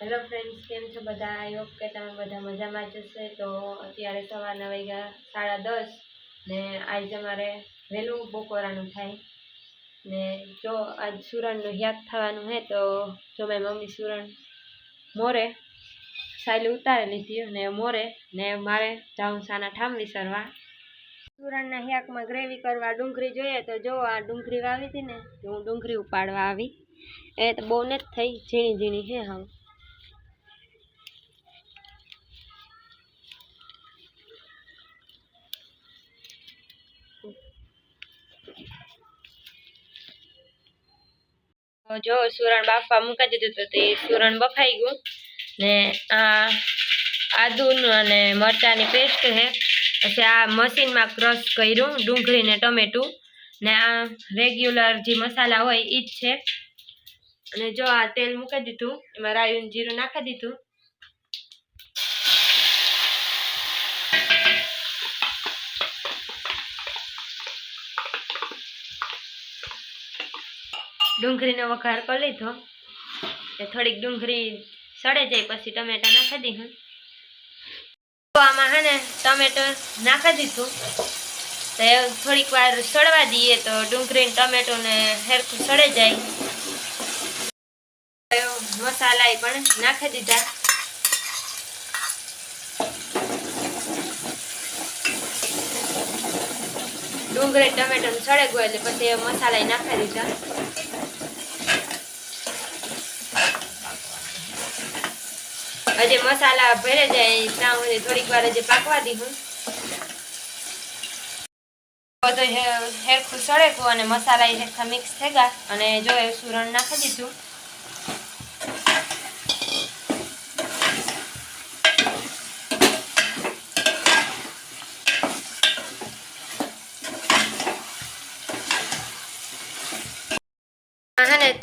Hello friends કેમ છો બધા? આઈ હોપ કે તમે બધા મજામાં જ હશે. તો અત્યારે સવારના વાગ્યા સાડા દસ ને આજે અમારે વહેલું બપોરાનું થાય. ને જો આજ સુરણનું યાદ થવાનું હે, તો જો મેં મમ્મી સુરણ મોરે સાયલી ઉતારી લીધી ને મોરે ને મારે જાઉં સાના ઠામ વિસરવા સુરણના હ્યાકમાં ગ્રેવી કરવા ડુંગળી જોઈએ તો જો આ ડુંગળી વાવી હતી ને હું ડુંગળી ઉપાડવા આવી. એ તો બહુ નથી થઈ ઝીણી ઝીણી હે હા જો સુરણ બાફવા મૂકી દીધું તો તે સુરણ બફાઈ ગયું. ને આ આદુનું અને મરચાંની પેસ્ટ છે પછી આ મશીનમાં ક્રશ કર્યું ડુંગળી ને ટમેટું. ને આ રેગ્યુલર જે મસાલા હોય એ જ છે. અને જો આ તેલ મૂકી દીધું, એમાં રાયું જીરું નાખી દીધું. ડુંગળીનો વઘાર કરી લીધો. એટલે થોડીક ડુંગળી સડે જાય પછી ટમેટા નાખી દીધું. આમાં હે ને ટમેટો નાખી દીધું. તો થોડીક વાર સડવા દઈએ તો ડુંગળી ટમેટોને હેરખું સડે જાય. મસાલા પણ નાખી દીધા. ડુંગળી ટમેટો ગયો એટલે પછી મસાલા નાખી દીધા. હજી મસાલા ભરે જાય ત્યાં સુધી થોડીક વાર હજી પાકવા દીધું બધો હેરખું સળેકું અને મસાલા હેરખા મિક્સ થઈ ગયા. અને જો એ સુરણ નાખી દીધું.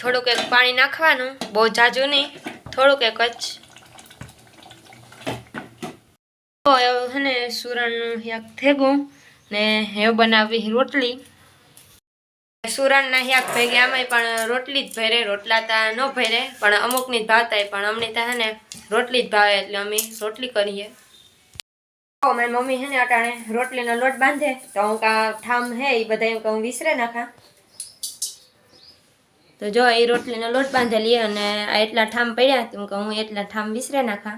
થોડુંક એક પાણી નાખવાનું, બહુ જાજુ નહીં, થોડુંક એક જ તો એવું છે ને સુરણનું યાક થેગું ને હેવ બનાવી રોટલી. સુરણના યાક ભેગે આમાંય પણ રોટલી જ ભરે, રોટલા તા ન ભરે, પણ અમુકની જ ભાવતાય, પણ અમને તા ને રોટલી જ ભાવે એટલે અમે રોટલી કરીએ. મારી મમ્મી છે ને અટાણે રોટલીનો લોટ બાંધે, તો હું કા ઠામ હે એ બધા એમ કે હું વિસરે નાખા. તો જો એ રોટલીનો લોટ બાંધેલી અને આ એટલા ઠામ પડ્યા, તો કે હું એટલા ઠામ વિસરે નાખા.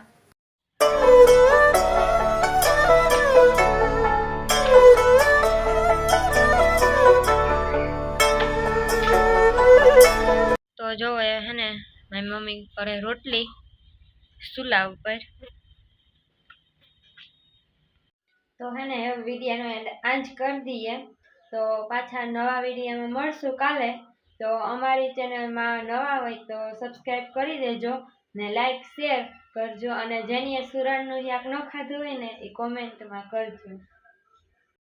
જો હે ને, મારી મમ્મી કરે રોટલી ચૂલા ઉપર. તો હે ને વિડીયાનો એન્ડ આંજ કરી દઈએ. તો પાછા નવા વિડીયામાં મળશું કાલે. તો અમારી ચેનલમાં નવા હોય તો સબસ્ક્રાઈબ કરી દેજો ને લાઈક શેર કરજો અને જેની સુરણનું શાક ન ખાધું હોય ને, એ કોમેન્ટમાં કરજો.